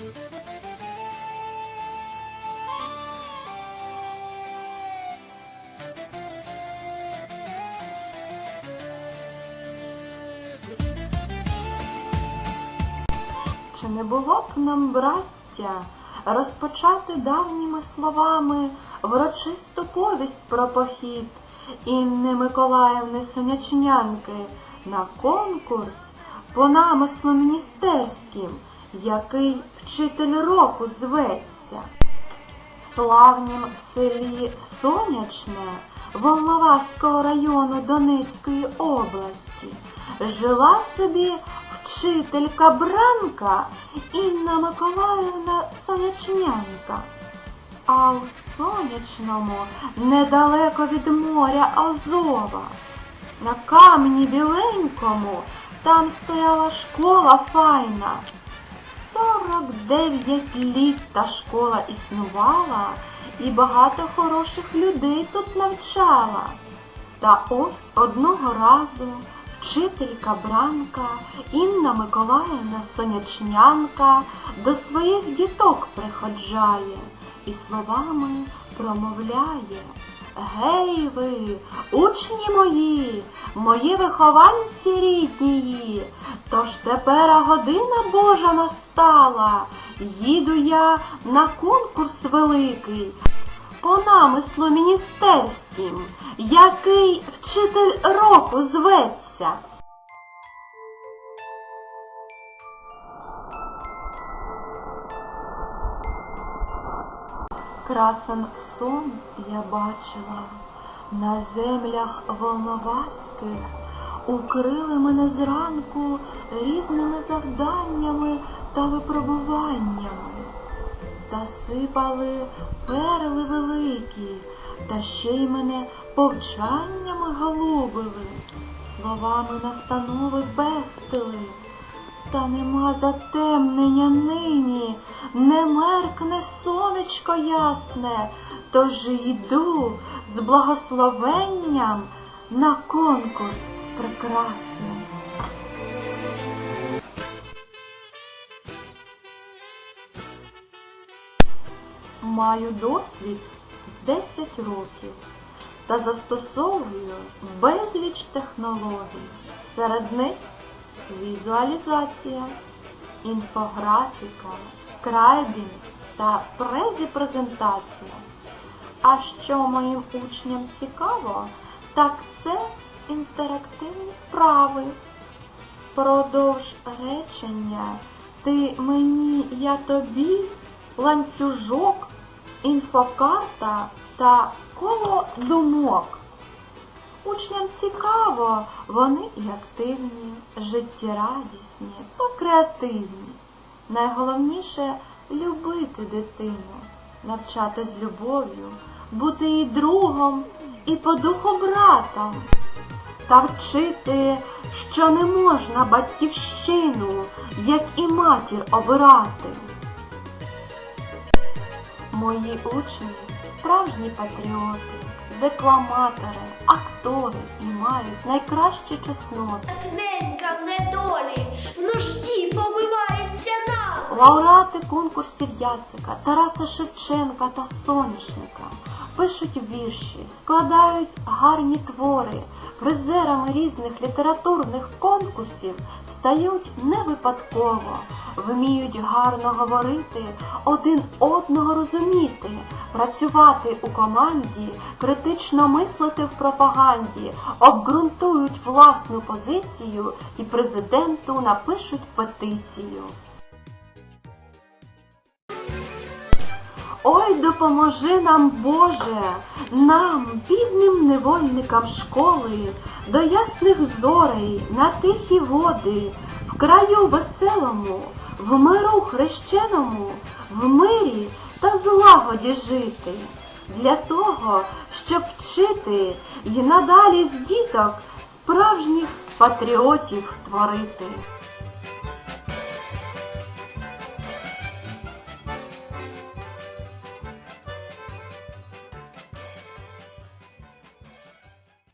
Чи не було б нам, браття, розпочати давніми словами врочисту повість про похід Інни Миколаївни Сонячнянки на конкурс по намислу міністерським, який вчитель року зветься? В славнім селі Сонячне Волноваського району Донецької області жила собі вчителька Бранка Інна Миколаївна Сонячнянка. А у сонячному, недалеко від моря Азова, на камені біленькому, там стояла школа файна. 49 літ та школа існувала, і багато хороших людей тут навчала. Та ось одного разу вчителька Бранка Інна Миколаївна Сонячнянка до своїх діток приходжає і словами промовляє. Гей ви, учні мої, мої вихованці рідні, тож тепер година Божа настала. Їду я на конкурс великий по намислу міністерським, який вчитель року зветься. Красен сон я бачила. На землях волноваських, укрили мене зранку різними завданнями та випробуваннями, та сипали перли великі, та ще й мене повчаннями голубили, словами настанови пестили. Та нема затемнення нині, не меркне сонечко ясне, тож йду з благословенням на конкурс прекрасний. Маю досвід 10 років та застосовую безліч технологій. Серед них візуалізація, інфографіка, скрайбінг та презі-презентація. А що моїм учням цікаво, так це інтерактивні вправи. Продовж речення ти мені, я тобі, ланцюжок, інфокарта та коло думок. Учням цікаво, вони і активні, життєрадісні та креативні. Найголовніше любити дитину, навчати з любов'ю, бути їй другом і по духу братом. Та вчити, що не можна батьківщину, як і матір, обирати. Мої учні справжні патріоти, декламатори, актори і мають найкращі чесноти. Ненька в недолі, в нужді побивається нам. Лауреати конкурсів Яцика, Тараса Шевченка та Соняшника пишуть вірші, складають гарні твори, призерами різних літературних конкурсів стають не випадково, вміють гарно говорити, один одного розуміти, працювати у команді, критично мислити в пропаганді, обґрунтують власну позицію і президенту напишуть петицію. Ой, допоможи нам, Боже, нам, бідним невольникам школи, до ясних зорей, на тихі води, в краю веселому, в миру хрещеному, в мирі та злагоді жити, для того, щоб вчити і надалі з діток справжніх патріотів творити.